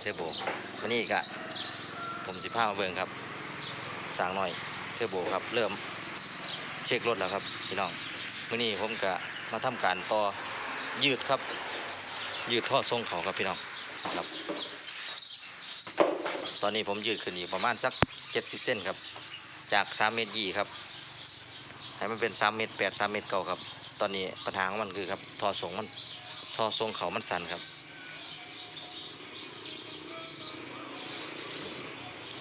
เทอร์โบวันนี้ก็ผมสิพามาเบิ่งครับสั่งหน่อยเทอร์โบครับ เริ่มเช็ครถแล้วครับพี่น้องวันนี้ผมก็มาทำการต่อยืดครับ ยืดท่อทรงเขาครับพี่น้องครับ ตอนนี้ผมยืดขึ้นอีกประมาณสักเจ็ดสิบเส้นครับ จากสามเมตรยี่ครับให้มันเป็นสามเมตรแปดสามเมตรเก่าครับ ตอนนี้ปัญหาของมันคือครับท่อทรงมันท่อทรงเขามันสั่นครับ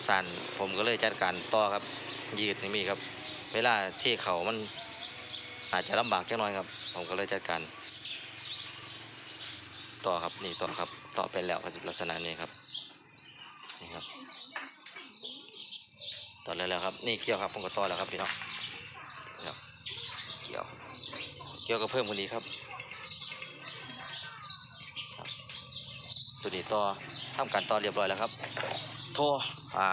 สั่นผมก็เลยจัดการต่อครับ ยืดนี่มีครับ เวลาที่เขามันอาจจะลำบากแค่น้อยครับ ผมก็เลยจัดการต่อครับนี่ต่อครับ ต่อไปแล้วกับลักษณะนี้ครับนี่ครับต่อแล้วแล้วครับ นี่เกี่ยวครับผมก็ต่อแล้วครับพี่น้องครับเกี่ยว เกี่ยวก็เพิ่มกว่านี้ครับครับตัวนี้ต่อทำการต่อเรียบร้อยแล้วครับทรอ่า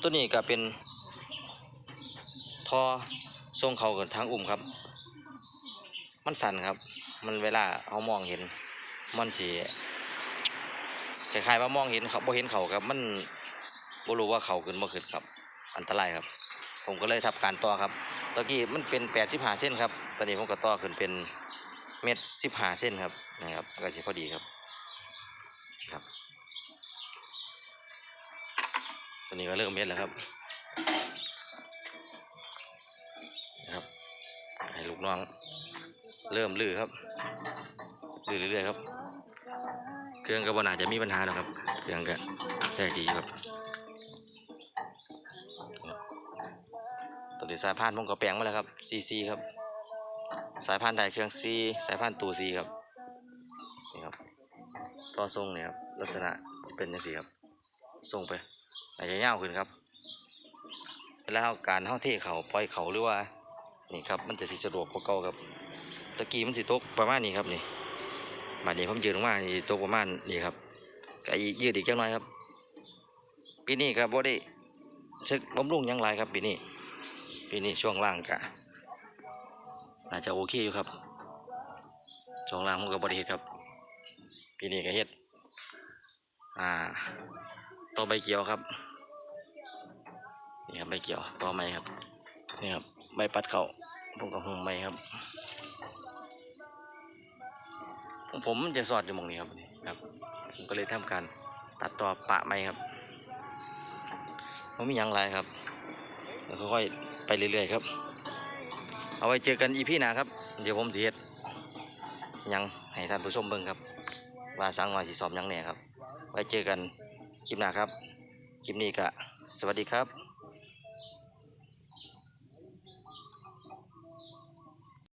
ตัวนี้ก็เป็นท่อส่งเขากับทางอุ่มครับ มันสั่นครับ มันเวลาเขามองเห็นมันสีคล้ายๆว่ามองเห็นเขาบ่เห็นเขาครับ มันบ่รู้ว่าเขาขึ้นบ่ขึ้นครับ อันตรายครับ ผมก็เลยทำการต่อครับตะกี้มันเป็นแปดสิบห้าเส้นครับ ตอนนี้ผมก็ต่อขึ้นเป็นเม็ดสิบห้าเส้นครับนะครับก็จะพอดีครับครับ ตอนนี้ก็เริ่มเม็ดแล้วครับนะครับให้ลูกน้อง เริ่มลื้อครับลื้อเรื่อยๆครับ เครื่องก็บ่น่าจะมีปัญหาหรอกครับ เครื่องก็ได้ดีครับตัวนี้สายพานผมก็แปลงมาแล้วครับ CC ครับ สายพานได้เครื่อง C สายพานตู C ครับนี่ครับต่อทรงเนี่ยครับลักษณะจะเป็นยังไงครับทรงไป อาจจะยาวขึ้นครับแล้วการเท้าเทเขาปล่อยเขาหรือว่านี่ครับมันจะสิสะดวกกว่าเก่าครับตะกี้มันสิตกประมาณนี้ครับนี่บัดนี้ผมยืนลงมานี่ตกประมาณนี่ครับก็อีกยืดอีกจังหน่อยครับปีนี้ครับบ่ได้ซึกบำรุงยังไรครับปีนี้ปีนี้ช่วงล่างกะน่าจะโอเคอยู่ครับช่วงล่างมันก็บริเฮ็ดครับปีนี้ก็เฮ็ด อ่าต่อใบเกี่ยวครับนี่ครับใบเกี่ยวต่อไม้ครับนี่ครับใบปัดเขาผมก็หุงไม้ครับของผมมันจะสอดอยู่หมองนี้ครับครับผมก็เลยทำการตัดต่อปะไม้ครับไม่มียังไรครับค่อยๆไปเรื่อยๆครับ เอาไว้เจอกันอีพี่หนาครับ เดี๋ยวผมจะเฮ็ดยังให้ท่านผู้ชมเบิ่งครับ ว่าสังหน่อยสิสอบยังแหน่ครับ ไว้เจอกันคลิปหน้าครับ คลิปนี้ก็สวัสดีครับ